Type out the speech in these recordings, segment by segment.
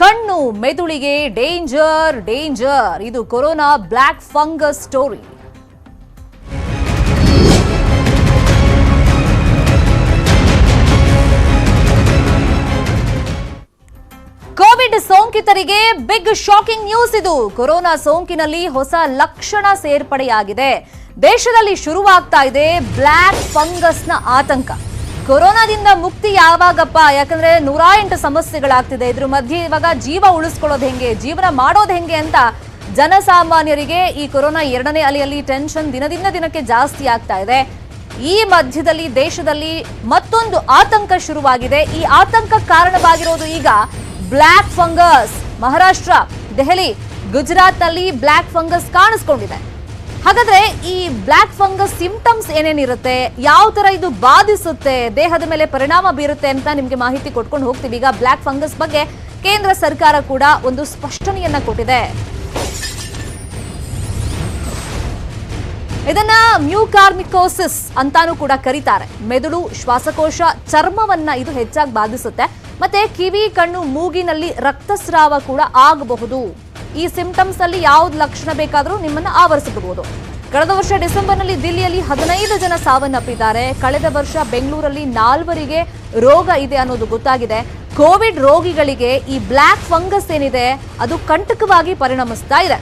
ಕಣ್ಣು ಮೆದುಳಿಗೆ danger danger. ಇದು corona black fungus story. Covid ಸೋಂಕಿತರಿಗೆ ಬಿಗ್ ಶಾಕಿಂಗ್ ನ್ಯೂಸ್ ಇದು. ಕೊರೋನಾ ಸೋಂಕಿನಲ್ಲಿ ಹೊಸ ಲಕ್ಷಣ ಸೇರ್ಪಡೆಯಾಗಿದೆ. ದೇಶದಲ್ಲಿ ಶುರುವಾಗ್ತಾ ಇದೆ ಬ್ಲ್ಯಾಕ್ ಫಂಗಸ್ನ ಆತಂಕ. ಕೊರೋನಾದಿಂದ ಮುಕ್ತಿ ಯಾವಾಗಪ್ಪ? ಯಾಕಂದ್ರೆ ನೂರ ಎಂಟು ಸಮಸ್ಯೆಗಳಾಗ್ತಿದೆ. ಇದ್ರ ಮಧ್ಯೆ ಇವಾಗ ಜೀವ ಉಳಿಸ್ಕೊಳ್ಳೋದು ಹೆಂಗೆ? ಜೀವನ ಮಾಡೋದು ಹೆಂಗೆ ಅಂತ ಜನಸಾಮಾನ್ಯರಿಗೆ ಈ ಕೊರೋನಾ ಎರಡನೇ ಅಲೆಯಲ್ಲಿ ಟೆನ್ಷನ್ ದಿನದಿಂದ ದಿನಕ್ಕೆ ಜಾಸ್ತಿ ಆಗ್ತಾ ಇದೆ. ಈ ಮಧ್ಯದಲ್ಲಿ ದೇಶದಲ್ಲಿ ಮತ್ತೊಂದು ಆತಂಕ ಶುರುವಾಗಿದೆ. ಈ ಆತಂಕ ಕಾರಣವಾಗಿರೋದು ಈಗ ಬ್ಲ್ಯಾಕ್ ಫಂಗಸ್. ಮಹಾರಾಷ್ಟ್ರ, ದೆಹಲಿ, ಗುಜರಾತ್ನಲ್ಲಿ ಬ್ಲ್ಯಾಕ್ ಫಂಗಸ್ ಕಾಣಿಸ್ಕೊಂಡಿದೆ. ಹಾಗಾದ್ರೆ ಈ ಬ್ಲ್ಯಾಕ್ ಫಂಗಸ್ ಸಿಂಪ್ಟಮ್ಸ್ ಏನೇನಿರುತ್ತೆ, ಯಾವ ತರ ಇದು ಬಾಧಿಸುತ್ತೆ, ದೇಹದ ಮೇಲೆ ಪರಿಣಾಮ ಬೀರುತ್ತೆ ಅಂತ ನಿಮ್ಗೆ ಮಾಹಿತಿ ಕೊಟ್ಕೊಂಡು ಹೋಗ್ತೀವಿ. ಈಗ ಬ್ಲ್ಯಾಕ್ ಫಂಗಸ್ ಬಗ್ಗೆ ಕೇಂದ್ರ ಸರ್ಕಾರ ಕೂಡ ಒಂದು ಸ್ಪಷ್ಟನೆಯನ್ನ ಕೊಟ್ಟಿದೆ. ಇದನ್ನ ಮ್ಯೂಕಾರ್ಮಿಕೋಸಿಸ್ ಅಂತಾನು ಕೂಡ ಕರೀತಾರೆ. ಮೆದುಳು, ಶ್ವಾಸಕೋಶ, ಚರ್ಮವನ್ನ ಇದು ಹೆಚ್ಚಾಗಿ ಬಾಧಿಸುತ್ತೆ. ಮತ್ತೆ ಕಿವಿ, ಕಣ್ಣು, ಮೂಗಿನಲ್ಲಿ ರಕ್ತಸ್ರಾವ ಕೂಡ ಆಗಬಹುದು. ಈ ಸಿಂಪ್ಟಮ್ಸ್ ಅಲ್ಲಿ ಯಾವ್ದು ಲಕ್ಷಣ ಬೇಕಾದರೂ ನಿಮ್ಮನ್ನ ಆವರಿಸಬಹುದು ಕಳೆದ ವರ್ಷ ಡಿಸೆಂಬರ್ನಲ್ಲಿ ದಿಲ್ಲಿಯಲ್ಲಿ ಹದಿನೈದು ಜನ ಸಾವನ್ನಪ್ಪಿದ್ದಾರೆ. ಕಳೆದ ವರ್ಷ ಬೆಂಗಳೂರಲ್ಲಿ ನಾಲ್ವರಿಗೆ ರೋಗ ಇದೆ ಅನ್ನೋದು ಗೊತ್ತಾಗಿದೆ. ಕೋವಿಡ್ ರೋಗಿಗಳಿಗೆ ಈ ಬ್ಲ್ಯಾಕ್ ಫಂಗಸ್ ಏನಿದೆ, ಅದು ಕಂಟಕವಾಗಿ ಪರಿಣಮಿಸ್ತಾ ಇದೆ.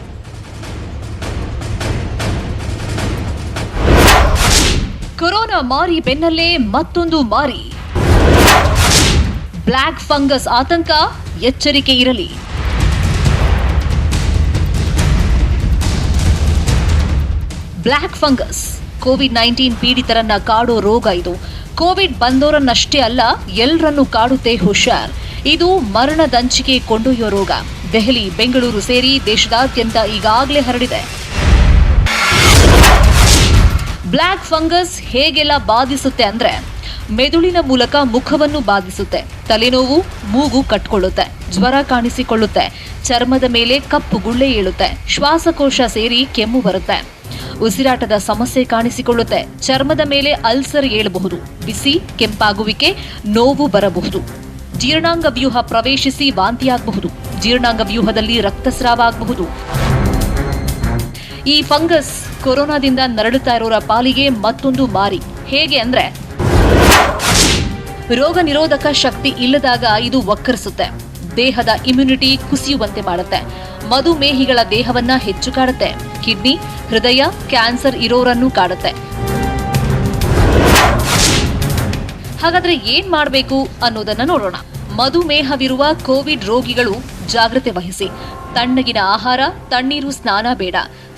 ಕೊರೋನಾ ಮಾರಿ ಬೆನ್ನಲ್ಲೇ ಮತ್ತೊಂದು ಮಾರಿ. ಬ್ಲ್ಯಾಕ್ ಫಂಗಸ್ ಆತಂಕ ಎಚ್ಚರಿಕೆ ಇರಲಿ. Black fungus. ಕೋವಿಡ್ ನೈನ್ಟೀನ್ ಪೀಡಿತರನ್ನ ಕಾಡೋ ರೋಗ ಇದು. ಕೋವಿಡ್ ಬಂದೋರನ್ನಷ್ಟೇ ಅಲ್ಲ ಎಲ್ಲರನ್ನೂ ಕಾಡುತ್ತೆ ಹುಷಾರ್. ಇದು ಮರಣದಂಚಿಗೆ ಕೊಂಡೊಯ್ಯೋ ರೋಗ. ದೆಹಲಿ, ಬೆಂಗಳೂರು ಸೇರಿ ದೇಶದಾದ್ಯಂತ ಈಗಾಗಲೇ ಹರಡಿದೆ. ಬ್ಲ್ಯಾಕ್ ಫಂಗಸ್ ಹೇಗೆಲ್ಲ ಬಾಧಿಸುತ್ತೆ ಅಂದ್ರೆ, ಮೆದುಳಿನ ಮೂಲಕ ಮುಖವನ್ನು ಬಾಧಿಸುತ್ತೆ. ತಲೆನೋವು, ಮೂಗು ಕಟ್ಕೊಳ್ಳುತ್ತೆ. ಜ್ವರ ಕಾಣಿಸಿಕೊಳ್ಳುತ್ತೆ. ಚರ್ಮದ ಮೇಲೆ ಕಪ್ಪು ಗುಳ್ಳೆ ಏಳುತ್ತೆ. ಶ್ವಾಸಕೋಶ ಸೇರಿ ಕೆಮ್ಮು ಬರುತ್ತೆ. ಉಸಿರಾಟದ ಸಮಸ್ಯೆ ಕಾಣಿಸಿಕೊಳ್ಳುತ್ತೆ. ಚರ್ಮದ ಮೇಲೆ ಅಲ್ಸರ್ ಏಳಬಹುದು. ಬಿಸಿ, ಕೆಂಪಾಗುವಿಕೆ, ನೋವು ಬರಬಹುದು. ಜೀರ್ಣಾಂಗ ವ್ಯೂಹ ಪ್ರವೇಶಿಸಿ ವಾಂತಿಯಾಗಬಹುದು. ಜೀರ್ಣಾಂಗ ವ್ಯೂಹದಲ್ಲಿ ರಕ್ತಸ್ರಾವ ಆಗಬಹುದು ಈ ಫಂಗಸ್ ಕೊರೋನಾದಿಂದ ನರಳುತ್ತಾ ಇರೋರ ಪಾಲಿಗೆ ಮತ್ತೊಂದು ಮಾರಿ. ಹೇಗೆ ಅಂದ್ರೆ, ರೋಗ ನಿರೋಧಕ ಶಕ್ತಿ ಇಲ್ಲದಾಗ ಇದು ಒಕ್ಕರಿಸುತ್ತೆ ದೇಹದ ಇಮ್ಯುನಿಟಿ ಕುಸಿಯುವಂತೆ ಮಾಡುತ್ತೆ. ಮಧುಮೇಹಿಗಳ ದೇಹವನ್ನ ಹೆಚ್ಚು ಕಾಡುತ್ತೆ. ಕಿಡ್ನಿ, ಹೃದಯ, ಕ್ಯಾನ್ಸರ್ ಇರೋರನ್ನು ಕಾಡುತ್ತೆ. ಹಾಗಾದ್ರೆ ಏನ್ ಮಾಡಬೇಕು ಅನ್ನೋದನ್ನ ನೋಡೋಣ. ಮಧುಮೇಹವಿರುವ ಕೋವಿಡ್ ರೋಗಿಗಳು ಜಾಗ್ರತೆ ವಹಿಸಿ. ತಣ್ಣಗಿನ ಆಹಾರ, ತಣ್ಣೀರು, ಸ್ನಾನ ಬೇಡ.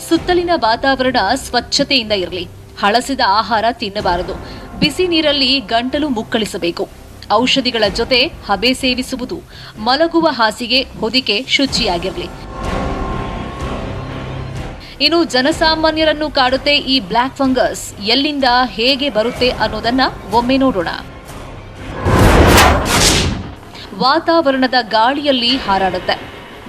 ಸುತ್ತಲಿನ ವಾತಾವರಣ ಸ್ವಚ್ಛತೆಯಿಂದ ಇರಲಿ. ಹಳಸಿದ ಆಹಾರ ತಿನ್ನಬಾರದು. ಬಿಸಿ ನೀರಲ್ಲಿ ಗಂಟಲು ಮುಕ್ಕಳಿಸಬೇಕು. ಔಷಧಿಗಳ ಜೊತೆ ಹಬೆ ಸೇವಿಸುವುದು. ಮಲಗುವ ಹಾಸಿಗೆ, ಹೊದಿಕೆ ಶುಚಿಯಾಗಿರಲಿ. ಇನ್ನು ಜನಸಾಮಾನ್ಯರನ್ನು ಕಾಡುತ್ತೆ ಈ ಬ್ಲ್ಯಾಕ್ ಫಂಗಸ್. ಎಲ್ಲಿಂದ ಹೇಗೆ ಬರುತ್ತೆ ಅನ್ನೋದನ್ನ ಒಮ್ಮೆ ನೋಡೋಣ. ವಾತಾವರಣದ ಗಾಳಿಯಲ್ಲಿ ಹಾರಾಡುತ್ತೆ.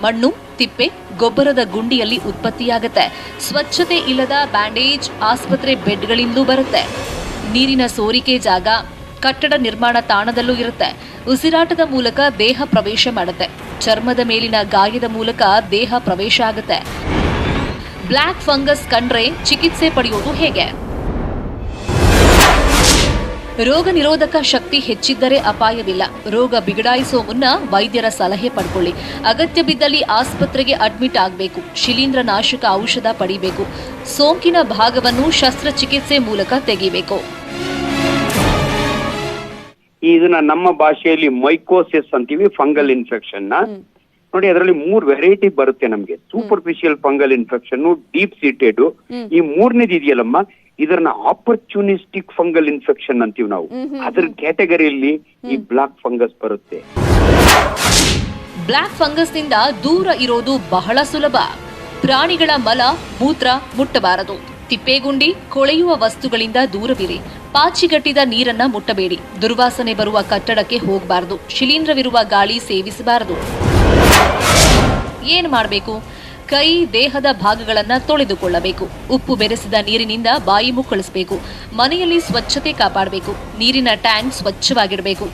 ಮಣ್ಣು, ತಿಪ್ಪೆ, ಗೊಬ್ಬರದ ಗುಂಡಿಯಲ್ಲಿ ಉತ್ಪತ್ತಿಯಾಗುತ್ತೆ. ಸ್ವಚ್ಛತೆ ಇಲ್ಲದ ಬ್ಯಾಂಡೇಜ್ ಆಸ್ಪತ್ರೆ ಬೆಡ್ಗಳಿಂದಲೂ ಬರುತ್ತೆ. ನೀರಿನ ಸೋರಿಕೆ ಜಾಗ, ಕಟ್ಟಡ ನಿರ್ಮಾಣ ತಾಣದಲ್ಲೂ ಇರುತ್ತೆ. ಉಸಿರಾಟದ ಮೂಲಕ ದೇಹ ಪ್ರವೇಶ ಮಾಡುತ್ತೆ. ಚರ್ಮದ ಮೇಲಿನ ಗಾಯದ ಮೂಲಕ ದೇಹ ಪ್ರವೇಶ ಆಗುತ್ತೆ. ಬ್ಲ್ಯಾಕ್ ಫಂಗಸ್ ಕಂಡ್ರೆ ಚಿಕಿತ್ಸೆ ಪಡೆಯೋದು ಹೇಗೆ? ರೋಗ ನಿರೋಧಕ ಶಕ್ತಿ ಹೆಚ್ಚಿದ್ದರೆ ಅಪಾಯವಿಲ್ಲ. ರೋಗ ಬಿಗಡಾಯಿಸುವ ಮುನ್ನ ವೈದ್ಯರ ಸಲಹೆ ಪಡ್ಕೊಳ್ಳಿ. ಅಗತ್ಯ ಬಿದ್ದಲ್ಲಿ ಆಸ್ಪತ್ರೆಗೆ ಅಡ್ಮಿಟ್ ಆಗಬೇಕು. ಶಿಲೀಂಧ್ರ ನಾಶಕ ಔಷಧ ಪಡಿಬೇಕು. ಸೋಂಕಿನ ಭಾಗವನ್ನು ಶಸ್ತ್ರಚಿಕಿತ್ಸೆ ಮೂಲಕ ತೆಗಿಬೇಕು. ಇದನ್ನ ನಮ್ಮ ಭಾಷೆಯಲ್ಲಿ ಮೈಕೋಸಿಸ್ ಅಂತೀವಿ ಫಂಗಲ್ ಇನ್ಫೆಕ್ಷನ್ನ ನೋಡಿ ಅದರಲ್ಲಿ ಮೂರ್ ವೆರೈಟಿ ಬರುತ್ತೆ ನಮ್ಗೆ. Superficial fungal infection deep seated ಈ ಮೂರನೇದು ಇದೆಯಲ್ಲಮ್ಮ ಇದನ್ನ ಆಪರ್ಚುನಿಸ್ಟಿಕ್ ಫಂಗಲ್ ಇನ್ಫೆಕ್ಷನ್ ಅಂತೀವಿ ನಾವು. ಅದ್ರ ಕ್ಯಾಟಗರಿಯಲ್ಲಿ ಈ ಬ್ಲಾಕ್ ಫಂಗಸ್ ಬರುತ್ತೆ. ಬ್ಲಾಕ್ ಫಂಗಸ್ನಿಂದ ದೂರ ಇರೋದು ಬಹಳ ಸುಲಭ. ಪ್ರಾಣಿಗಳ ಮಲ ಮೂತ್ರ ಮುಟ್ಟಬಾರದು. ತಿಪ್ಪೇಗುಂಡಿ ಕೊಳೆಯುವ ವಸ್ತುಗಳಿಂದ ದೂರವಿರಿ. ಪಾಚಿಗಟ್ಟಿದ ನೀರನ್ನ ಮುಟ್ಟಬೇಡಿ. ದುರ್ವಾಸನೆ ಬರುವ ಕಟ್ಟಡಕ್ಕೆ ಹೋಗಬಾರದು. ಶಿಲೀಂಧ್ರವಿರುವ ಗಾಳಿ ಸೇವಿಸಬಾರದು. ಏನ್ ಮಾಡಬೇಕು? ಕೈ, ದೇಹದ ಭಾಗಗಳನ್ನು ತೊಳೆದುಕೊಳ್ಳಬೇಕು. ಉಪ್ಪು ಬೆರೆಸಿದ ನೀರಿನಿಂದ ಬಾಯಿ ಮುಕ್ಕಳಿಸಬೇಕು. ಮನೆಯಲ್ಲಿ ಸ್ವಚ್ಛತೆ ಕಾಪಾಡಬೇಕು. ನೀರಿನ ಟ್ಯಾಂಕ್ ಸ್ವಚ್ಛವಾಗಿರಬೇಕು.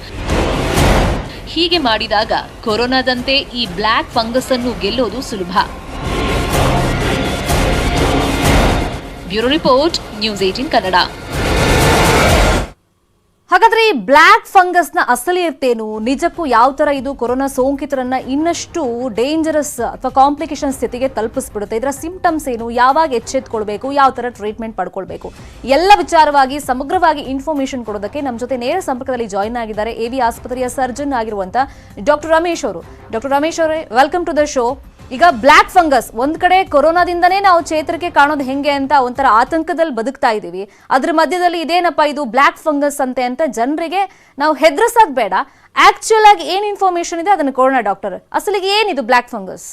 ಹೀಗೆ ಮಾಡಿದಾಗ ಕೊರೋನಾದಂತೆ ಈ ಬ್ಲ್ಯಾಕ್ ಫಂಗಸ್ ಅನ್ನು ಗೆಲ್ಲೋದು ಸುಲಭ. Bureau report, news eighteen Kannada. ಹಾಗಾದ್ರೆ ಈ ಬ್ಲ್ಯಾಕ್ ಫಂಗಸ್ನ ಅಸಲಿಯತ್ತೇನು? ನಿಜಕ್ಕೂ ಯಾವ ತರ ಇದು ಕೊರೋನಾ ಸೋಂಕಿತರನ್ನ ಇನ್ನಷ್ಟು ಡೇಂಜರಸ್ ಅಥವಾ ಕಾಂಪ್ಲಿಕೇಶನ್ ಸ್ಥಿತಿಗೆ ತಲುಪಿಸ್ಬಿಡುತ್ತೆ? ಇದರ ಸಿಂಪ್ಟಮ್ಸ್ ಏನು? ಯಾವಾಗ ಎಚ್ಚೆತ್ಕೊಳ್ಬೇಕು? ಯಾವ ತರ ಟ್ರೀಟ್ಮೆಂಟ್ ಪಡ್ಕೊಳ್ಬೇಕು? ಎಲ್ಲ ವಿಚಾರವಾಗಿ, ಸಮಗ್ರವಾಗಿ ಇನ್ಫಾರ್ಮೇಶನ್ ಕೊಡೋದಕ್ಕೆ ನಮ್ಮ ಜೊತೆ ನೇರ ಸಂಪರ್ಕದಲ್ಲಿ ಜಾಯಿನ್ ಆಗಿದ್ದಾರೆ ಎ ವಿ ಆಸ್ಪತ್ರೆಯ ಸರ್ಜನ್ ಆಗಿರುವಂತ ಡಾಕ್ಟರ್ ರಮೇಶ್ ಅವರು. ಡಾಕ್ಟರ್ ರಮೇಶ್ ಅವರೇ ವೆಲ್ಕಮ್ ಟು ದ ಶೋ ಈಗ ಬ್ಲ್ಯಾಕ್ ಫಂಗಸ್, ಒಂದ್ ಕಡೆ ಕೊರೋನಾದಿಂದನೇ ನಾವು ಚೇತರಿಕೆ ಕಾಣೋದು ಹೆಂಗೆ ಅಂತ ಒಂಥರ ಆತಂಕದಲ್ಲಿ ಬದುಕ್ತಾ ಇದೀವಿ. ಅದ್ರ ಮಧ್ಯದಲ್ಲಿ ಇದೇನಪ್ಪ ಇದು ಬ್ಲ್ಯಾಕ್ ಫಂಗಸ್ ಅಂತೆ ಅಂತ ಜನರಿಗೆ ನಾವು ಹೆದರ್ಸೋದ್ ಬೇಡ ಆಕ್ಚುಯಲ್ ಆಗಿ ಏನ್ ಇನ್ಫಾರ್ಮೇಶನ್ ಇದೆ ಅದನ್ನ ಕೊಡೋಣ ಡಾಕ್ಟರ್. ಅಸಲಿಗೆ ಏನಿದು ಬ್ಲ್ಯಾಕ್ ಫಂಗಸ್?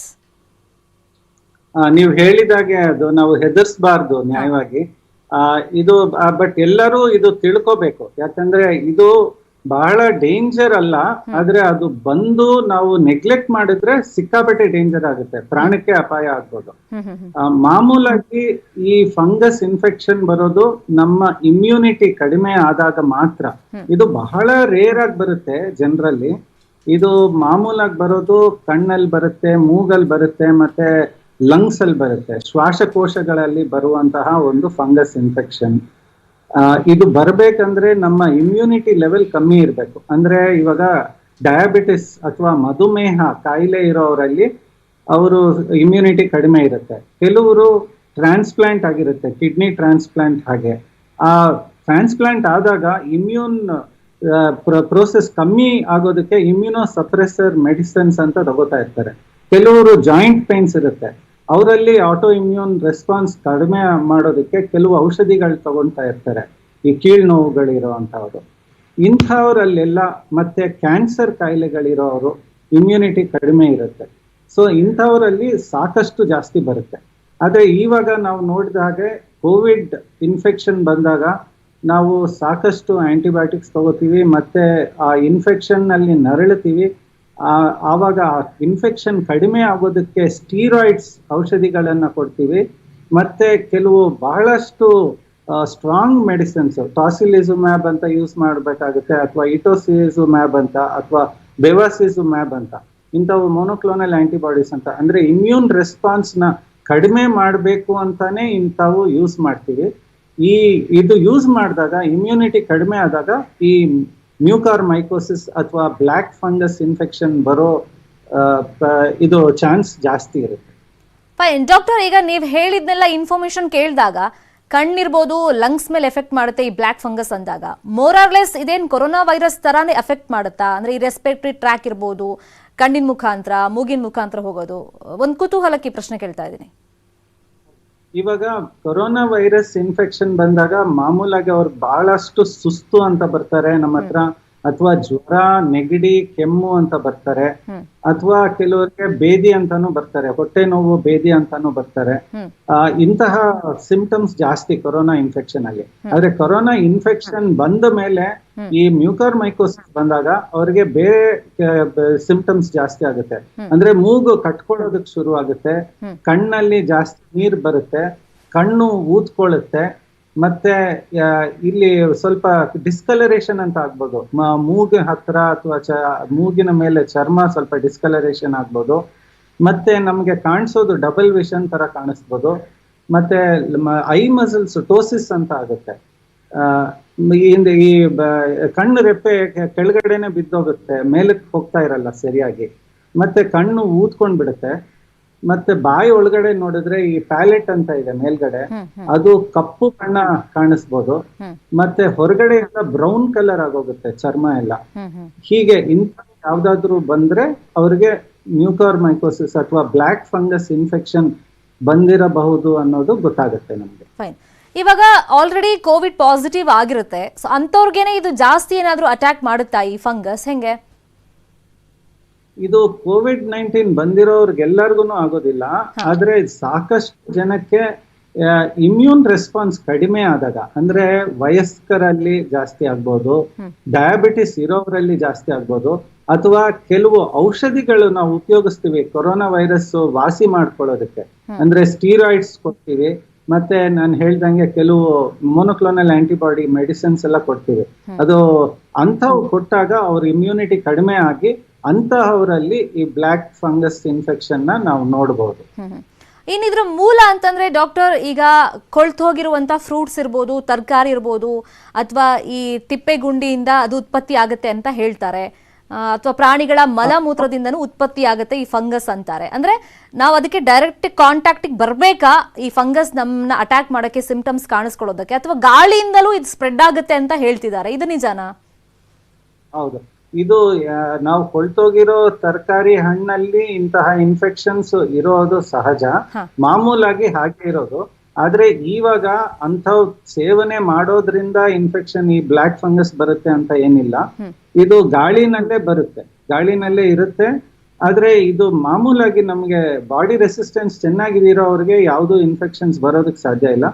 ನೀವು ಹೇಳಿದಾಗೆ ಅದು ನಾವು ಹೆದರ್ಸ್ಬಾರ್ದು ನ್ಯಾಯವಾಗಿ. ಇದು ಬಟ್ ಎಲ್ಲರೂ ಇದು ತಿಳ್ಕೋಬೇಕು. ಯಾಕಂದ್ರೆ ಇದು ಬಹಳ ಡೇಂಜರ್ ಅಲ್ಲ ಆದ್ರೆ ಅದು ಬಂದು ನಾವು ನೆಗ್ಲೆಕ್ಟ್ ಮಾಡಿದ್ರೆ ಸಿಕ್ಕಾಪಟ್ಟೆ ಡೇಂಜರ್ ಆಗುತ್ತೆ ಪ್ರಾಣಕ್ಕೆ ಅಪಾಯ ಆಗ್ಬೋದು. ಮಾಮೂಲಾಗಿ ಈ ಫಂಗಸ್ ಇನ್ಫೆಕ್ಷನ್ ಬರೋದು ನಮ್ಮ ಇಮ್ಯುನಿಟಿ ಕಡಿಮೆ ಆದಾಗ ಮಾತ್ರ. ಇದು ಬಹಳ ರೇರ್ ಆಗಿ ಬರುತ್ತೆ ಜನರಲ್ಲಿ. ಇದು ಮಾಮೂಲಾಗಿ ಬರೋದು ಕಣ್ಣಲ್ಲಿ ಬರುತ್ತೆ ಮೂಗಲ್ಲಿ ಬರುತ್ತೆ ಮತ್ತೆ ಲಂಗ್ಸ್ ಅಲ್ಲಿ ಬರುತ್ತೆ. ಶ್ವಾಸಕೋಶಗಳಲ್ಲಿ ಬರುವಂತಹ ಒಂದು ಫಂಗಸ್ ಇನ್ಫೆಕ್ಷನ್ ಇದು ಬರಬೇಕಂದ್ರೆ ನಮ್ಮ ಇಮ್ಯುನಿಟಿ ಲೆವೆಲ್ ಕಮ್ಮಿ ಇರಬೇಕು. ಅಂದ್ರೆ ಇವಾಗ ಡಯಾಬಿಟಿಸ್ ಅಥವಾ ಮಧುಮೇಹ ಕಾಯಿಲೆ ಇರೋರಲ್ಲಿ ಅವರು ಇಮ್ಯುನಿಟಿ ಕಡಿಮೆ ಇರುತ್ತೆ. ಕೆಲವರು ಟ್ರಾನ್ಸ್ಪ್ಲಾಂಟ್ ಆಗಿರುತ್ತೆ ಕಿಡ್ನಿ ಟ್ರಾನ್ಸ್ಪ್ಲಾಂಟ್ ಹಾಗೆ. ಆ ಟ್ರಾನ್ಸ್ಪ್ಲಾಂಟ್ ಆದಾಗ ಇಮ್ಯೂನ್ ಪ್ರೋಸೆಸ್ ಕಮ್ಮಿ ಆಗೋದಕ್ಕೆ ಇಮ್ಯುನೋ ಸಪ್ರೆಸರ್ ಮೆಡಿಸಿನ್ಸ್ ಅಂತ ತಗೋತಾ ಇರ್ತಾರೆ. ಕೆಲವರು ಜಾಯಿಂಟ್ ಪೇನ್ಸ್ ಇರುತ್ತೆ. ಅವರಲ್ಲಿ ಆಟೋ ಇಮ್ಯೂನ್ ರೆಸ್ಪಾನ್ಸ್ ಕಡಿಮೆ ಮಾಡೋದಕ್ಕೆ ಕೆಲವು ಔಷಧಿಗಳು ತಗೊಳ್ತಾ ಇರ್ತಾರೆ. ಈ ಕೀಳ್ ನೋವುಗಳಿರುವಂತಹದ್ದು ಇಂಥವರಲ್ಲೆಲ್ಲ ಮತ್ತೆ ಕ್ಯಾನ್ಸರ್ ಕಾಯಿಲೆಗಳಿರೋರು ಇಮ್ಯುನಿಟಿ ಕಡಿಮೆ ಇರುತ್ತೆ. ಸೊ ಇಂಥವರಲ್ಲಿ ಸಾಕಷ್ಟು ಜಾಸ್ತಿ ಬರುತ್ತೆ. ಆದರೆ ಇವಾಗ ನಾವು ನೋಡಿದ ಹಾಗೆ ಕೋವಿಡ್ ಇನ್ಫೆಕ್ಷನ್ ಬಂದಾಗ ನಾವು ಸಾಕಷ್ಟು ಆಂಟಿಬಯೋಟಿಕ್ಸ್ ತಗೋತೀವಿ, ಮತ್ತೆ ಆ ಇನ್ಫೆಕ್ಷನ್ ಅಲ್ಲಿ ನರಳುತ್ತೀವಿ. ಆವಾಗ ಇನ್ಫೆಕ್ಷನ್ ಕಡಿಮೆ ಆಗೋದಕ್ಕೆ ಸ್ಟೀರಾಯ್ಡ್ಸ್ ಔಷಧಿಗಳನ್ನ ಕೊಡ್ತೀವಿ. ಮತ್ತೆ ಕೆಲವು ಬಹಳಷ್ಟು ಸ್ಟ್ರಾಂಗ್ ಮೆಡಿಸಿನ್ಸ್ ಟಾಸಿಲಿಸುಮ್ಯಾಬ್ ಅಂತ ಯೂಸ್ ಮಾಡಬೇಕಾಗುತ್ತೆ, ಅಥವಾ ಇಟೋಸಿಸುಮ್ಯಾಬ್ ಅಂತ, ಅಥವಾ ಬೆವಾಸಿಸುಮ್ಯಾಬ್ ಅಂತ. ಇಂಥವು ಮೊನೋಕ್ಲೋನಲ್ ಆಂಟಿಬಾಡೀಸ್ ಅಂತ. ಅಂದ್ರೆ ಇಮ್ಯೂನ್ ರೆಸ್ಪಾನ್ಸ್ನ ಕಡಿಮೆ ಮಾಡಬೇಕು ಅಂತಾನೆ ಇಂಥವು ಯೂಸ್ ಮಾಡ್ತೀವಿ. ಈ, ಇದು ಯೂಸ್ ಮಾಡಿದಾಗ ಇಮ್ಯುನಿಟಿ ಕಡಿಮೆ ಆದಾಗ ಈ ಮ್ಯೂಕಾರ್ ಮೈಕೋಸಿಸ್ ಅಥವಾ ಬ್ಲ್ಯಾಕ್ ಫಂಗಸ್ ಇನ್ಫೆಕ್ಷನ್ ಬರೋ ಇದು ಚಾನ್ಸ್ ಜಾಸ್ತಿ ಇರುತ್ತೆ. ಫೈನ್, ಡಾಕ್ಟರ್, ಈಗ ನೀವು ಹೇಳಿದ್ನೆಲ್ಲ ಇನ್ಫಾರ್ಮೇಶನ್ ಕೇಳಿದಾಗ ಕಣ್ಣಿರ್ಬೋದು, ಲಂಗ್ಸ್ ಮೇಲೆ ಎಫೆಕ್ಟ್ ಮಾಡುತ್ತೆ ಈ ಬ್ಲ್ಯಾಕ್ ಫಂಗಸ್ ಅಂದಾಗ. ಮೋರಾರ್ಲೆಸ್ ಇದೇನು ಕೊರೋನಾ ವೈರಸ್ ತರಾನೇ ಎಫೆಕ್ಟ್ ಮಾಡುತ್ತಾ? ಅಂದ್ರೆ ಈ ರೆಸ್ಪಿರೇಟರಿ ಟ್ರ್ಯಾಕ್ ಇರ್ಬೋದು, ಕಣ್ಣಿನ ಮುಖಾಂತರ, ಮೂಗಿನ ಮುಖಾಂತರ ಹೋಗೋದು. ಒಂದು ಕುತೂಹಲಕ್ಕೆ ಪ್ರಶ್ನೆ ಕೇಳ್ತಾ ಇದ್ದೀನಿ. ಇವಾಗ ಕೊರೋನಾ ವೈರಸ್ ಇನ್ಫೆಕ್ಷನ್ ಬಂದಾಗ ಮಾಮೂಲಾಗಿ ಅವ್ರು ಬಹಳಷ್ಟು ಸುಸ್ತು ಅಂತ ಬರ್ತಾರೆ. ನಮ್ಮ ಹತ್ರ ಅಥವಾ ಜ್ವರ ನೆಗಡಿ ಕೆಮ್ಮು ಅಂತ ಬರ್ತಾರೆ. ಅಥವಾ ಕೆಲವರಿಗೆ ಬೇದಿ ಅಂತಾನು ಬರ್ತಾರೆ ಹೊಟ್ಟೆ ನೋವು ಬೇದಿ ಅಂತಾನು ಬರ್ತಾರೆ. ಇಂತಹ ಸಿಂಪ್ಟಮ್ಸ್ ಜಾಸ್ತಿ ಕೊರೋನಾ ಇನ್ಫೆಕ್ಷನ್ ಅಲ್ಲಿ. ಆದ್ರೆ ಕೊರೋನಾ ಇನ್ಫೆಕ್ಷನ್ ಬಂದ ಮೇಲೆ ಈ ಮ್ಯೂಕರ್ ಮೈಕೋಸಿಸ್ ಬಂದಾಗ ಅವ್ರಿಗೆ ಬೇರೆ ಸಿಂಪ್ಟಮ್ಸ್ ಜಾಸ್ತಿ ಆಗುತ್ತೆ. ಅಂದ್ರೆ ಮೂಗು ಕಟ್ಕೊಳ್ಳೋದಕ್ಕೆ ಶುರು ಆಗುತ್ತೆ. ಕಣ್ಣಲ್ಲಿ ಜಾಸ್ತಿ ನೀರ್ ಬರುತ್ತೆ. ಕಣ್ಣು ಊದ್ಕೊಳ್ಳುತ್ತೆ. ಮತ್ತೆ ಇಲ್ಲಿ ಸ್ವಲ್ಪ ಡಿಸ್ಕಲರೇಷನ್ ಅಂತ ಆಗ್ಬೋದು. ಮೂಗಿನ ಹತ್ರ ಅಥವಾ ಚ, ಮೂಗಿನ ಮೇಲೆ ಚರ್ಮ ಸ್ವಲ್ಪ ಡಿಸ್ಕಲರೇಷನ್ ಆಗ್ಬೋದು. ಮತ್ತೆ ನಮಗೆ ಕಾಣಿಸೋದು ಡಬಲ್ ವಿಷನ್ ತರ ಕಾಣಿಸ್ಬೋದು. ಮತ್ತೆ ಐ ಮಸಲ್ಸ್ ಟೋಸಿಸ್ ಅಂತ ಆಗುತ್ತೆ. ಹಿಂದೆ ಈ ಕಣ್ಣು ರೆಪ್ಪೆ ಕೆಳಗಡೆನೆ ಬಿದ್ದೋಗುತ್ತೆ. ಮೇಲಕ್ಕೆ ಹೋಗ್ತಾ ಇರಲ್ಲ ಸರಿಯಾಗಿ. ಮತ್ತೆ ಕಣ್ಣು ಊದ್ಕೊಂಡ್ ಬಿಡುತ್ತೆ ಮತ್ತೆ ಬಾಯಿ ಒಳಗಡೆ ನೋಡಿದ್ರೆ ಈ ಪ್ಯಾಲೆಟ್ ಅಂತ ಇದೆ ಮೇಲ್ಗಡೆ. ಅದು ಕಪ್ಪು ಬಣ್ಣ ಕಾಣಿಸ್ಬೋದು. ಮತ್ತೆ ಹೊರಗಡೆಯಿಂದ ಬ್ರೌನ್ ಕಲರ್ ಆಗೋಗುತ್ತೆ ಚರ್ಮ ಎಲ್ಲ. ಹೀಗೆ ಇಂಥ ಯಾವ್ದಾದ್ರು ಬಂದ್ರೆ ಅವ್ರಿಗೆ ನ್ಯೂಕಾರ್ ಮೈಕೋಸಿಸ್ ಅಥವಾ ಬ್ಲ್ಯಾಕ್ ಫಂಗಸ್ ಇನ್ಫೆಕ್ಷನ್ ಬಂದಿರಬಹುದು ಅನ್ನೋದು ಗೊತ್ತಾಗುತ್ತೆ ನಮ್ಗೆ. ಫೈನ್. ಇವಾಗ ಆಲ್ರೆಡಿ ಕೋವಿಡ್ ಪಾಸಿಟಿವ್ ಆಗಿರುತ್ತೆ. ಸೊ ಇದು ಜಾಸ್ತಿ ಏನಾದ್ರೂ ಅಟ್ಯಾಕ್ ಮಾಡುತ್ತಾ ಈ ಫಂಗಸ್? ಹೆಂಗೆ? ಇದು ಕೋವಿಡ್ ನೈನ್ಟೀನ್ ಬಂದಿರೋರ್ಗೆಲ್ಲರಿಗೂ ಆಗೋದಿಲ್ಲ. ಆದ್ರೆ ಸಾಕಷ್ಟು ಜನಕ್ಕೆ ಇಮ್ಯೂನ್ ರೆಸ್ಪಾನ್ಸ್ ಕಡಿಮೆ ಆದಾಗ ಅಂದ್ರೆ ವಯಸ್ಕರಲ್ಲಿ ಜಾಸ್ತಿ ಆಗ್ಬೋದು ಡಯಾಬಿಟಿಸ್ ಇರೋರಲ್ಲಿ ಜಾಸ್ತಿ ಆಗ್ಬೋದು ಅಥವಾ ಕೆಲವು ಔಷಧಿಗಳು ನಾವು ಉಪಯೋಗಿಸ್ತೀವಿ ಕೊರೋನಾ ವೈರಸ್ ವಾಸಿ ಮಾಡ್ಕೊಳ್ಳೋದಕ್ಕೆ. ಅಂದ್ರೆ ಸ್ಟೀರಾಯ್ಡ್ಸ್ ಕೊಡ್ತೀವಿ ಮತ್ತೆ ನಾನು ಹೇಳ್ದಂಗೆ ಕೆಲವು ಮೊನೋಕ್ಲೋನಲ್ ಆಂಟಿಬಾಡಿ ಮೆಡಿಸಿನ್ಸ್ ಎಲ್ಲ ಕೊಡ್ತೀವಿ. ಅದು ಅಂಥವು ಕೊಟ್ಟಾಗ ಅವ್ರ ಇಮ್ಯುನಿಟಿ ಕಡಿಮೆ ಆಗಿ ಅಂತಹವರಲ್ಲಿ ಈ ಬ್ಲ್ಯಾಕ್ ಫಂಗಸ್ ಇನ್ಫೆಕ್ಷನ್ನ ನಾವು ನೋಡಬಹುದು ಇದ್ರ ಮೂಲ ಅಂತಂದ್ರೆ ಡಾಕ್ಟರ್ ಈಗ ಕೊಳ್ತು ಹೋಗಿರುವಂತ ಫ್ರೂಟ್ಸ್ ಇರ್ಬೋದು ತರಕಾರಿ ಇರ್ಬೋದು ಅಥವಾ ಈ ತಿಪ್ಪೆ ಗುಂಡಿಯಿಂದ ಅದು ಉತ್ಪತ್ತಿ ಆಗುತ್ತೆ ಅಂತ ಹೇಳ್ತಾರೆ. ಅಥವಾ ಪ್ರಾಣಿಗಳ ಮಲಮೂತ್ರದಿಂದನೂ ಉತ್ಪತ್ತಿ ಆಗುತ್ತೆ ಈ ಫಂಗಸ್ ಅಂತಾರೆ. ಅಂದ್ರೆ ನಾವು ಅದಕ್ಕೆ ಡೈರೆಕ್ಟ್ ಕಾಂಟ್ಯಾಕ್ಟಿಗೆ ಬರಬೇಕಾ ಈ ಫಂಗಸ್ ನಮ್ಮನ್ನ ಅಟ್ಯಾಕ್ ಮಾಡೋಕ್ಕೆ ಸಿಂಪ್ಟಮ್ಸ್ ಕಾಣಿಸ್ಕೊಳ್ಳೋದಕ್ಕೆ? ಅಥವಾ ಗಾಳಿಯಿಂದಲೂ ಇದು ಸ್ಪ್ರೆಡ್ ಆಗುತ್ತೆ ಅಂತ ಹೇಳ್ತಿದ್ದಾರೆ. ಇದು ನಿಜಾನಾ? ಹೌದು. ಇದು ನಾವು ಕೊಳ್ತೋಗಿರೋ ತರಕಾರಿ ಹಣ್ಣಲ್ಲಿ ಇಂತಹ ಇನ್ಫೆಕ್ಷನ್ಸ್ ಇರೋದು ಸಹಜ. ಮಾಮೂಲಾಗಿ ಹಾಗೆ ಇರೋದು. ಆದ್ರೆ ಇವಾಗ ಅಂಥವ್ ಸೇವನೆ ಮಾಡೋದ್ರಿಂದ ಇನ್ಫೆಕ್ಷನ್ ಈ ಬ್ಲಾಕ್ ಫಂಗಸ್ ಬರುತ್ತೆ ಅಂತ ಏನಿಲ್ಲ. ಇದು ಗಾಳಿನಲ್ಲೇ ಬರುತ್ತೆ. ಗಾಳಿನಲ್ಲೇ ಇರುತ್ತೆ. ಆದ್ರೆ ಇದು ಮಾಮೂಲಾಗಿ ನಮ್ಗೆ ಬಾಡಿ ರೆಸಿಸ್ಟೆನ್ಸ್ ಚೆನ್ನಾಗಿರೋರಿಗೆ ಯಾವುದು ಇನ್ಫೆಕ್ಷನ್ಸ್ ಬರೋದಕ್ಕೆ ಸಾಧ್ಯ ಇಲ್ಲ.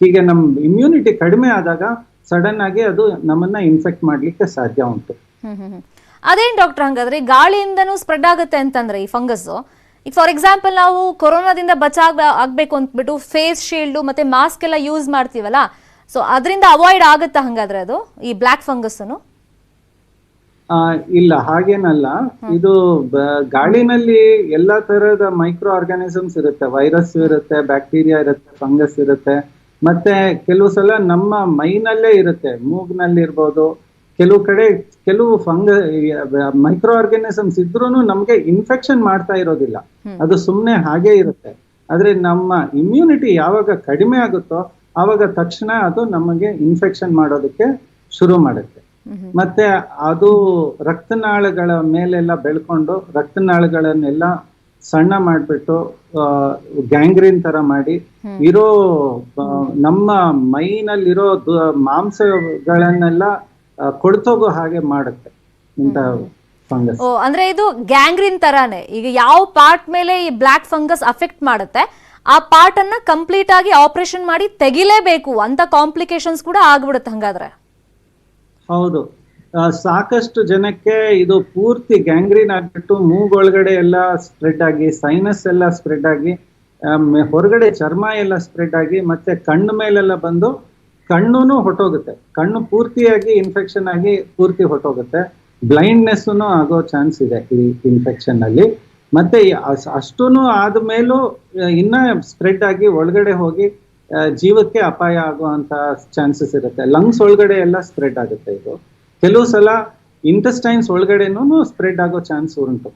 ಹೀಗೆ ನಮ್ ಇಮ್ಯುನಿಟಿ ಕಡಿಮೆ ಆದಾಗ ಸಡನ್ ಆಗಿ ಅದು ನಮ್ಮನ್ನ ಇನ್ಫೆಕ್ಟ್ ಮಾಡ್ಲಿಕ್ಕೆ ಸಾಧ್ಯ ಉಂಟು. ಅದೇನ್ ಡಾಕ್ಟರ್ ಹಂಗಾದ್ರೆ ಗಾಳಿಯಿಂದನೂ ಸ್ಪ್ರೆಡ್ ಆಗುತ್ತೆ ಅಂತಂದ್ರೆ ಈ ಫಂಗಸ್ ಈಗ ಫಾರ್ ಎಕ್ಸಾಂಪಲ್ ನಾವು ಕೊರೋನಾದಿಂದ ಬಚಾವ್ ಆಗ್ಬೇಕು ಅಂದ್ಬಿಟ್ಟು ಫೇಸ್ ಶೀಲ್ಡ್ ಮತ್ತೆ ಮಾಸ್ಕ್ ಎಲ್ಲ ಯೂಸ್ ಮಾಡ್ತೀವಲ್ಲ ಸೊ ಅದರಿಂದ ಅವಾಯ್ಡ್ ಆಗುತ್ತಾ ಹಂಗಾದ್ರೆ ಅದು ಈ ಬ್ಲ್ಯಾಕ್ ಫಂಗಸ್ ಆ, ಇಲ್ಲ ಹಾಗೇನಲ್ಲ. ಇದು ಗಾಳಿನಲ್ಲಿ ಎಲ್ಲಾ ತರಹದ ಮೈಕ್ರೋ ಆರ್ಗಾನಿಸಮ್ಸ್ ಇರುತ್ತೆ. ವೈರಸ್ ಇರುತ್ತೆ ಬ್ಯಾಕ್ಟೀರಿಯಾ ಇರುತ್ತೆ ಫಂಗಸ್ ಇರುತ್ತೆ. ಮತ್ತೆ ಕೆಲವು ಸಲ ನಮ್ಮ ಮೈನಲ್ಲೇ ಇರುತ್ತೆ. ಮೂಗ್ನಲ್ಲಿ ಇರ್ಬೋದು ಕೆಲವು ಕಡೆ ಕೆಲವು ಫಂಗ ಮೈಕ್ರೋ ಆರ್ಗನಿಸಮ್ಸ್ ಇದ್ರೂ ನಮ್ಗೆ ಇನ್ಫೆಕ್ಷನ್ ಮಾಡ್ತಾ ಇರೋದಿಲ್ಲ. ಅದು ಸುಮ್ಮನೆ ಹಾಗೆ ಇರುತ್ತೆ. ಆದ್ರೆ ನಮ್ಮ ಇಮ್ಯುನಿಟಿ ಯಾವಾಗ ಕಡಿಮೆ ಆಗುತ್ತೋ ಆವಾಗ ತಕ್ಷಣ ಅದು ನಮಗೆ ಇನ್ಫೆಕ್ಷನ್ ಮಾಡೋದಕ್ಕೆ ಶುರು ಮಾಡುತ್ತೆ. ಮತ್ತೆ ಅದು ರಕ್ತನಾಳಗಳ ಮೇಲೆಲ್ಲ ಬೆಳ್ಕೊಂಡು ರಕ್ತನಾಳಗಳನ್ನೆಲ್ಲ ಸಣ್ಣ ಮಾಡ್ಬಿಟ್ಟು ಗ್ಯಾಂಗ್ರೀನ್ ತರ ಮಾಡಿ ಇರೋ ನಮ್ಮ ಮೈನಲ್ಲಿರೋ ಮಾಂಸಗಳನ್ನೆಲ್ಲ ಆ, ಕೊಳ್ತೋಗೋ ಹಾಗೆ ಮಾಡುತ್ತೆ ಇಂತ ಫಂಗಸ್ ಓ ಅಂದ್ರೆ ಇದು ಗ್ಯಾಂಗ್ರಿನ್ ತರಾನೇ. ಈಗ ಯಾವ ಪಾರ್ಟ್ ಮೇಲೆ ಈ ಬ್ಲ್ಯಾಕ್ ಫಂಗಸ್ ಅಫೆಕ್ಟ್ ಮಾಡುತ್ತೆ ಆ ಪಾರ್ಟ್ ಅನ್ನ ಕಂಪ್ಲೀಟ್ ಆಗಿ ಆಪರೇಷನ್ ಮಾಡಿ ತೆಗಿಲೇಬೇಕು ಅಂತ ಕಾಂಪ್ಲಿಕೇಶನ್ಸ್ ಕೂಡ ಆಗ್ಬಿಡುತ್ತೆ ಹಂಗಾದ್ರೆ. ಹೌದು. ಸಾಕಷ್ಟು ಜನಕ್ಕೆ ಇದು ಪೂರ್ತಿ ಗ್ಯಾಂಗ್ರೀನ್ ಆಗ್ಬಿಟ್ಟು ಮೂಗೊಳಗಡೆ ಎಲ್ಲ ಸ್ಪ್ರೆಡ್ ಆಗಿ ಸೈನಸ್ ಎಲ್ಲ ಸ್ಪ್ರೆಡ್ ಆಗಿ ಹೊರಗಡೆ ಚರ್ಮ ಎಲ್ಲ ಸ್ಪ್ರೆಡ್ ಆಗಿ ಮತ್ತೆ ಕಣ್ಣು ಮೇಲೆಲ್ಲ ಬಂದು ಕಣ್ಣುನು ಹೊಟ್ಟೋಗುತ್ತೆ ಕಣ್ಣು ಪೂರ್ತಿಯಾಗಿ ಇನ್ಫೆಕ್ಷನ್ ಆಗಿ ಪೂರ್ತಿ ಹೊಟ್ಟೋಗುತ್ತೆ ಬ್ಲೈಂಡ್ನೆಸ್ ಆಗೋ ಚಾನ್ಸ್ ಇದೆ ಈ ಇನ್ಫೆಕ್ಷನ್ ಅಲ್ಲಿ. ಮತ್ತೆ ಮೇಲೂ ಆದ್ಮೇಲೂ ಇನ್ನ ಸ್ಪ್ರೆಡ್ ಆಗಿ ಒಳಗಡೆ ಹೋಗಿ ಜೀವಕ್ಕೆ ಅಪಾಯ ಆಗುವಂತ ಚಾನ್ಸಸ್ ಇರುತ್ತೆ. ಲಂಗ್ಸ್ ಒಳಗಡೆ ಎಲ್ಲ ಸ್ಪ್ರೆಡ್ ಆಗುತ್ತೆ ಇದು. ಕೆಲವು ಸಲ ಇಂಟೆಸ್ಟೈನ್ಸ್ ಒಳಗಡೆನೂ ಸ್ಪ್ರೆಡ್ ಆಗೋ ಚಾನ್ಸ್ ಉಂಟು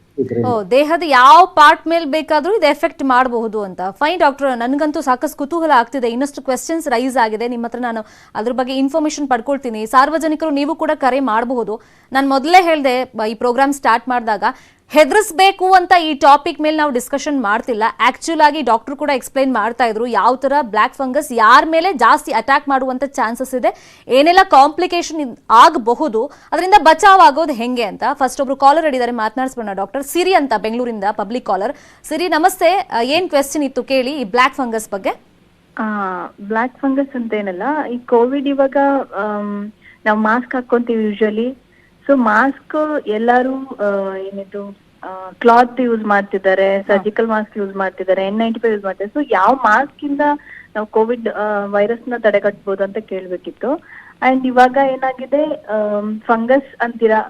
ದೇಹದ ಯಾವ ಪಾರ್ಟ್ ಮೇಲೆ ಬೇಕಾದ್ರೂ ಇದು ಎಫೆಕ್ಟ್ ಮಾಡಬಹುದು ಅಂತ. ಫೈನ್ ಡಾಕ್ಟರ್ ನನಗಂತೂ ಸಾಕಷ್ಟು ಕುತೂಹಲ ಆಗ್ತಿದೆ. ಇನ್ನಷ್ಟು ಕ್ವೆಶನ್ಸ್ ರೈಸ್ ಆಗಿದೆ. ನಿಮ್ಮ ಹತ್ರ ನಾನು ಅದ್ರ ಬಗ್ಗೆ ಇನ್ಫಾರ್ಮೇಶನ್ ಪಡ್ಕೊಳ್ತೀನಿ. ಸಾರ್ವಜನಿಕರು ನೀವು ಕೂಡ ಕರೆ ಮಾಡಬಹುದು. ನಾನು ಮೊದಲೇ ಹೇಳಿದೆ, ಈ ಪ್ರೋಗ್ರಾಮ್ ಸ್ಟಾರ್ಟ್ ಮಾಡಿದಾಗ ಹೆದರಿಸ್ಬೇಕು ಅಂತ ಈ ಟಾಪಿಕ್ ಮೇಲೆ ನಾವು ಡಿಸ್ಕಷನ್ ಮಾಡ್ತಿಲ್ಲ. ಆಕ್ಚುಲ್ ಆಗಿ ಡಾಕ್ಟರ್ ಕೂಡ ಎಕ್ಸ್ಪ್ಲೈನ್ ಮಾಡ್ತಾ ಇದ್ರು ಯಾವ ತರ ಬ್ಲ್ಯಾಕ್ ಫಂಗಸ್ ಯಾರ ಮೇಲೆ ಜಾಸ್ತಿ ಅಟ್ಯಾಕ್ ಮಾಡುವಂತ ಚಾನ್ಸಸ್ ಇದೆ, ಏನೆಲ್ಲ ಕಾಂಪ್ಲಿಕೇಶನ್ ಆಗಬಹುದು, ಅದರಿಂದ ಬಚಾವ್ ಆಗೋದು ಹೆಂಗೆ ಅಂತ. ಫಸ್ಟ್ ಒಬ್ರು ಕಾಲರ್ ಹಿಡಿದಾರೆ ಮಾತನಾಡಿಸ್ಬೋಣ ಡಾಕ್ಟರ್ ಸಿರಿ ಅಂತ, ಬೆಂಗಳೂರಿಂದ ಪಬ್ಲಿಕ್ ಕಾಲರ್ ಸಿರಿ, ನಮಸ್ತೆ. ಏನ್ ಕ್ವೆಶನ್ ಇತ್ತು ಕೇಳಿ ಈ ಬ್ಲ್ಯಾಕ್ ಫಂಗಸ್ ಬಗ್ಗೆ? ಬ್ಲ್ಯಾಕ್ ಫಂಗಸ್ ಅಂತ ಏನಲ್ಲ ಈ ಕೋವಿಡ್ ಇವಾಗ ನಾವು ಮಾಸ್ಕ್ ಹಾಕೊಂತೀವಿ ಯೂಶಲಿ ಸೊ ಮಾಸ್ಕ್ ಎಲ್ಲರೂ ಆ, ಏನಿದು ಕ್ಲಾತ್ ಯೂಸ್ ಮಾಡ್ತಿದ್ದಾರೆ ಸರ್ಜಿಕಲ್ ಮಾಸ್ಕ್ ಯೂಸ್ ಮಾಡ್ತಿದ್ದಾರೆ ಎನ್ ನೈಂಟಿ ಫೈವ್ ಯೂಸ್ ಮಾಡ್ತಾರೆ ಸೊ ಯಾವ ಮಾಸ್ಕ್ ಇಂದ ನಾವು ಕೋವಿಡ್ ವೈರಸ್ನ ತಡೆಗಟ್ಬೋದು ಅಂತ ಕೇಳ್ಬೇಕಿತ್ತು. ಅಂಡ್ ಇವಾಗ ಏನಾಗಿದೆ ಫಂಗಸ್ ಅಂತೀರಾ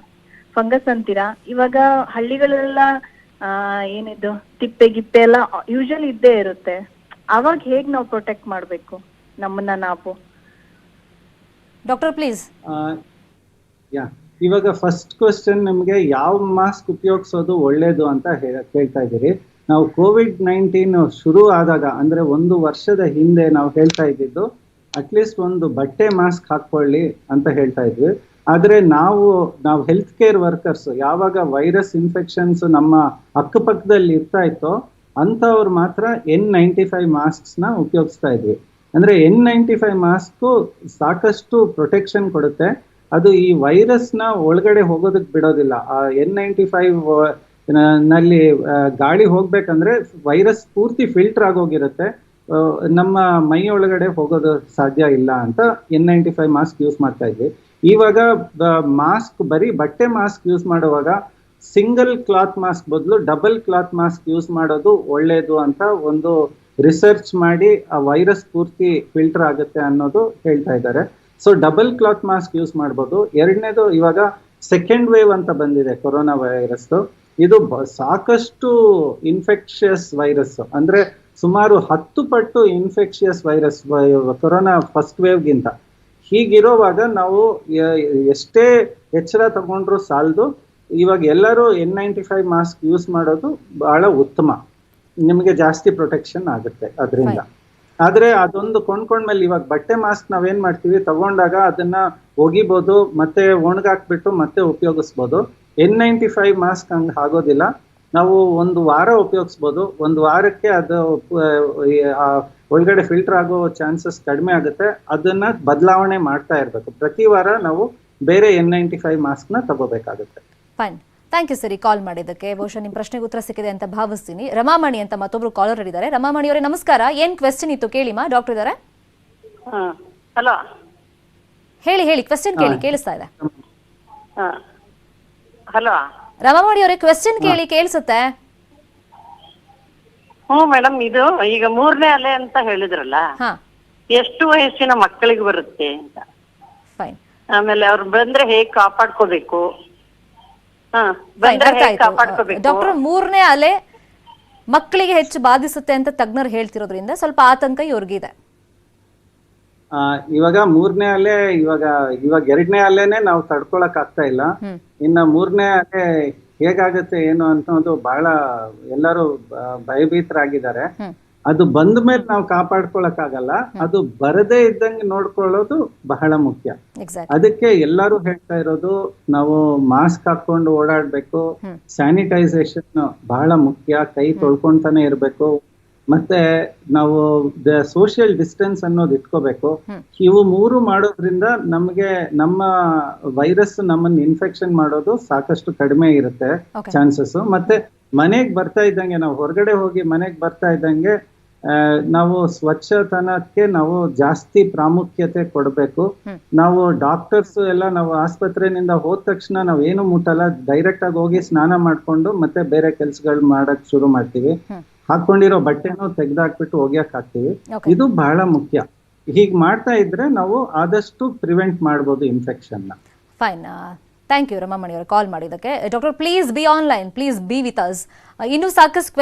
ಫಂಗಸ್ ಅಂತೀರಾ ಇವಾಗ ಹಳ್ಳಿಗಳೆಲ್ಲ ಆ, ಏನಿದು ತಿಪ್ಪೆ ಗಿಪ್ಪೆ ಎಲ್ಲ ಯೂಶಲಿ ಇದ್ದೇ ಇರುತ್ತೆ. ಅವಾಗ ಹೇಗ್ ನಾವು ಪ್ರೊಟೆಕ್ಟ್ ಮಾಡ್ಬೇಕು ನಮ್ಮನ್ನ ನಾವು? ಡಾಕ್ಟರ್ ಪ್ಲೀಸ್ ಯಾ. ಇವಾಗ ಫಸ್ಟ್ ಕ್ವಶನ್ ನಿಮಗೆ ಯಾವ ಮಾಸ್ಕ್ ಉಪಯೋಗಿಸೋದು ಒಳ್ಳೇದು ಅಂತ ಹೇಳ್ತಾ ಇದ್ದೀರಿ. ನಾವು ಕೋವಿಡ್ ನೈನ್ಟೀನ್ ಶುರು ಆದಾಗ, ಅಂದ್ರೆ ಒಂದು ವರ್ಷದ ಹಿಂದೆ ನಾವು ಹೇಳ್ತಾ ಇದ್ದಿದ್ದು ಅಟ್ಲೀಸ್ಟ್ ಒಂದು ಬಟ್ಟೆ ಮಾಸ್ಕ್ ಹಾಕೊಳ್ಳಿ ಅಂತ ಹೇಳ್ತಾ ಇದ್ವಿ. ಆದ್ರೆ ನಾವು ನಾವು ಹೆಲ್ತ್ ಕೇರ್ ವರ್ಕರ್ಸ್ ಯಾವಾಗ ವೈರಸ್ ಇನ್ಫೆಕ್ಷನ್ಸ್ ನಮ್ಮ ಅಕ್ಕಪಕ್ಕದಲ್ಲಿ ಇರ್ತಾ ಇತ್ತೋ, ಅಂಥವ್ರು ಮಾತ್ರ ಎನ್ ನೈಂಟಿ ಫೈವ್ ಮಾಸ್ಕ್ಸ್ನ ಉಪಯೋಗಿಸ್ತಾ ಇದ್ವಿ. ಅಂದ್ರೆ ಎನ್ ನೈಂಟಿ ಫೈವ್ ಮಾಸ್ಕು ಸಾಕಷ್ಟು ಪ್ರೊಟೆಕ್ಷನ್ ಕೊಡುತ್ತೆ. ಅದು ಈ ವೈರಸ್ನ ಒಳಗಡೆ ಹೋಗೋದಕ್ಕೆ ಬಿಡೋದಿಲ್ಲ. ಆ ಎನ್ ನೈಂಟಿ ಫೈವ್ನಲ್ಲಿ ಗಾಳಿ ಹೋಗ್ಬೇಕಂದ್ರೆ ವೈರಸ್ ಪೂರ್ತಿ ಫಿಲ್ಟರ್ ಆಗೋಗಿರುತ್ತೆ. ನಮ್ಮ ಮೈ ಒಳಗಡೆ ಹೋಗೋದು ಸಾಧ್ಯ ಇಲ್ಲ ಅಂತ N ninety five mask use ಮಾಡ್ತಾ ಇದ್ವಿ. ಇವಾಗ ಮಾಸ್ಕ್, ಬರೀ ಬಟ್ಟೆ ಮಾಸ್ಕ್ ಯೂಸ್ ಮಾಡುವಾಗ ಸಿಂಗಲ್ ಕ್ಲಾತ್ ಮಾಸ್ಕ್ ಬದಲು ಡಬಲ್ ಕ್ಲಾತ್ ಮಾಸ್ಕ್ ಯೂಸ್ ಮಾಡೋದು ಒಳ್ಳೇದು ಅಂತ ಒಂದು ರಿಸರ್ಚ್ ಮಾಡಿ ಆ ವೈರಸ್ ಪೂರ್ತಿ ಫಿಲ್ಟರ್ ಆಗುತ್ತೆ ಅನ್ನೋದು ಹೇಳ್ತಾ ಇದ್ದಾರೆ. So double cloth mask use ಮಾಡ್ಬೋದು. ಎರಡನೇದು ಇವಾಗ ಸೆಕೆಂಡ್ ವೇವ್ ಅಂತ ಬಂದಿದೆ ಕೊರೋನಾ ವೈರಸ್ ಇದು ಸಾಕಷ್ಟು ಇನ್ಫೆಕ್ಷಿಯಸ್ ವೈರಸ್ ಅಂದ್ರೆ ಸುಮಾರು ಹತ್ತು ಪಟ್ಟು ಇನ್ಫೆಕ್ಷಿಯಸ್ ವೈರಸ್ ಕೊರೋನಾ ಫಸ್ಟ್ ವೇವ್ಗಿಂತ ಹೀಗಿರೋವಾಗ ನಾವು ಎಷ್ಟೇ ಎಚ್ಚರ ತಗೊಂಡ್ರು ಸಾಲದು. ಇವಾಗ ಎಲ್ಲರೂ N ninety five mask use ಮಾಡೋದು ಬಹಳ ಉತ್ತಮ. ನಿಮಗೆ ಜಾಸ್ತಿ ಪ್ರೊಟೆಕ್ಷನ್ ಆಗುತ್ತೆ ಅದರಿಂದ. ಆದ್ರೆ ಅದೊಂದು ಕೊಂಡ್ಕೊಂಡ್ಮೇಲೆ ಇವಾಗ ಬಟ್ಟೆ ಮಾಸ್ಕ್ ನಾವೇನ್ ಮಾಡ್ತೀವಿ? ತಗೊಂಡಾಗ ಅದನ್ನ ಒಗಿಬಹುದು ಮತ್ತೆ ಒಣಗಾಕ್ಬಿಟ್ಟು ಮತ್ತೆ ಉಪಯೋಗಿಸ್ಬೋದು. ಎನ್ ನೈಂಟಿ ಫೈವ್ ಮಾಸ್ಕ್ ಹಂಗೆ ಆಗೋದಿಲ್ಲ. ನಾವು ಒಂದು ವಾರ ಉಪಯೋಗಿಸ್ಬೋದು. ಒಂದು ವಾರಕ್ಕೆ ಅದು ಒಳಗಡೆ ಫಿಲ್ಟರ್ ಆಗೋ ಚಾನ್ಸಸ್ ಕಡಿಮೆ ಆಗುತ್ತೆ. ಅದನ್ನ ಬದಲಾವಣೆ ಮಾಡ್ತಾ ಇರಬೇಕು. ಪ್ರತಿ ವಾರ ನಾವು ಬೇರೆ ಎನ್ ನೈಂಟಿ ಫೈವ್ ಮಾಸ್ಕ್ನ ತಗೋಬೇಕಾಗುತ್ತೆ. ಫೈನ್ ಥ್ಯಾಂಕ್ ಯು ಸರಿ ಕಾಲ್ ಮಾಡಿದ್ದಕ್ಕೆ. ಬಹುಶಃ ನಿಮ್ಮ ಪ್ರಶ್ನೆಗೆ ಉತ್ತರ ಸಿಕ್ಕಿದೆ ಅಂತ ಭಾವಿಸ್ತೀನಿ. ರಮಾಮಣಿ ಅಂತ ಮತ್ತೊಬ್ರು ಕಾಲರ್ ಇದ್ದಾರೆ. ರಮಾಮಣಿ ಅವರೇ ನಮಸ್ಕಾರ. ಏನ್ ಕ್ವೆಶ್ಚನ್ ಇತ್ತು? ಕೇಳಿ ಮಾ ಡಾಕ್ಟರ್ ಇದ್ದಾರೆ? ಹಲೋ. ಹೇಳಿ ಹೇಳಿ ಕ್ವೆಶ್ಚನ್ ಕೇಳಿ ಕೇಳಿಸ್ತಾ ಇದೆ. ಹಲೋ. ರಮಾಮಣಿ ಅವರೇ ಕ್ವೆಶ್ಚನ್ ಕೇಳಿ ಕೇಳಿಸುತ್ತೆ? ಹ್ಞೂ ಮೇಡಮ್ ಇದು ಈಗ ಮೂರನೇ ಅಲೆ ಅಂತ ಹೇಳಿದ್ರಲ್ಲ ಹಾ. ಎಷ್ಟು ವಯಸ್ಸಿನ ಮಕ್ಕಳಿಗೆ ಬರುತ್ತೆ ಅಂತ. ಫೈನ್ ಆಮೇಲೆ ಅವ್ರು ಬಂದ್ರೆ ಹೇಗ್ ಕಾಪಾಡ್ಕೋಬೇಕು ಹಾ ಫೈನ್ ಬಂದ್ರೆ ಅರ್ಥ ಹೇಗ್ ಆಯ್ತು ಕಾಪಾಡ್ಕೋಬೇಕು ಡಾಕ್ಟರ್ ಮೂರನೇ ಅಲೆ ಮಕ್ಕಳಿಗೆ ಹೆಚ್ಚು ಬಾಧಿಸುತ್ತೆ ಅಂತ ತಜ್ಞರು ಹೇಳ್ತಿರೋದ್ರಿಂದ ಸ್ವಲ್ಪ ಆತಂಕ ಇವ್ರಿಗಿದೆ ಆ, ಇವಾಗ ಮೂರನೇ ಅಲೆ ಇವಾಗ ಇವಾಗ ಎರಡನೇ ಅಲೆನೆ ನಾವು ತಡ್ಕೊಳಕ್ ಆಗ್ತಾ ಇಲ್ಲ. ಇನ್ನ ಮೂರನೇ ಅಲೆ ಹೇಗಾಗುತ್ತೆ ಏನು ಅನ್ನೋದು ಬಹಳ ಎಲ್ಲರೂ ಭಯಭೀತರಾಗಿದ್ದಾರೆ. ಅದು ಬಂದ ಮೇಲೆ ನಾವು ಕಾಪಾಡ್ಕೊಳಕ್ ಆಗಲ್ಲ ಅದು ಬರದೇ ಇದ್ದಂಗೆ ನೋಡ್ಕೊಳ್ಳೋದು ಬಹಳ ಮುಖ್ಯ. ಅದಕ್ಕೆ ಎಲ್ಲರೂ ಹೇಳ್ತಾ ಇರೋದು ನಾವು ಮಾಸ್ಕ್ ಹಾಕೊಂಡು ಓಡಾಡ್ಬೇಕು ಸ್ಯಾನಿಟೈಸೇಷನ್ ಬಹಳ ಮುಖ್ಯ ಕೈ ತೊಳ್ಕೊಂತಾನೆ ಇರ್ಬೇಕು ಮತ್ತೆ ನಾವು ಸೋಷಿಯಲ್ ಡಿಸ್ಟೆನ್ಸ್ ಅನ್ನೋದು ಇಟ್ಕೋಬೇಕು. ಇವು ಮೂರು ಮಾಡೋದ್ರಿಂದ ನಮಗೆ ನಮ್ಮ ವೈರಸ್ ನಮ್ಮನ್ನ ಇನ್ಫೆಕ್ಷನ್ ಮಾಡೋದು ಸಾಕಷ್ಟು ಕಡಿಮೆ ಇರುತ್ತೆ ಚಾನ್ಸಸ್ ಮತ್ತೆ ಮನೆಗ್ ಬರ್ತಾ ಇದ್ದಂಗೆ ನಾವು ಹೊರಗಡೆ ಹೋಗಿ ಮನೆಗ್ ಬರ್ತಾ ಇದ್ದಂಗೆ ನಾವು ಸ್ವಚ್ಛತನಕ್ಕೆ ನಾವು ಜಾಸ್ತಿ ಪ್ರಾಮುಖ್ಯತೆ ಕೊಡಬೇಕು. ನಾವು ಡಾಕ್ಟರ್ಸ್ ಎಲ್ಲ ನಾವು ಆಸ್ಪತ್ರೆಯಿಂದ ಹೋದ ತಕ್ಷಣ ನಾವು ಏನು ಮುಟ್ಟಲ್ಲ ಡೈರೆಕ್ಟ್ ಆಗಿ ಹೋಗಿ ಸ್ನಾನ ಮಾಡ್ಕೊಂಡು ಮತ್ತೆ ಬೇರೆ ಕೆಲಸಗಳು ಮಾಡಕ್ ಶುರು ಮಾಡ್ತೀವಿ. ಹಾಕೊಂಡಿರೋ ಬಟ್ಟೆನೂ ತೆಗ್ದಾಕ್ಬಿಟ್ಟು ಒಗ್ಯಕ್ ಹಾಕ್ತಿವಿ. ಇದು ಬಹಳ ಮುಖ್ಯ. ಹೀಗ್ ಮಾಡ್ತಾ ಇದ್ರೆ ನಾವು ಆದಷ್ಟು ಪ್ರಿವೆಂಟ್ ಮಾಡ್ಬೋದು infection fine thank you Ramamani ಅವರು ಕಾಲ್ ಮಾಡಿದ್ದಕ್ಕೆ. Doctor please be online please be with us ಇನ್ನೂ ಸಾಕಷ್ಟು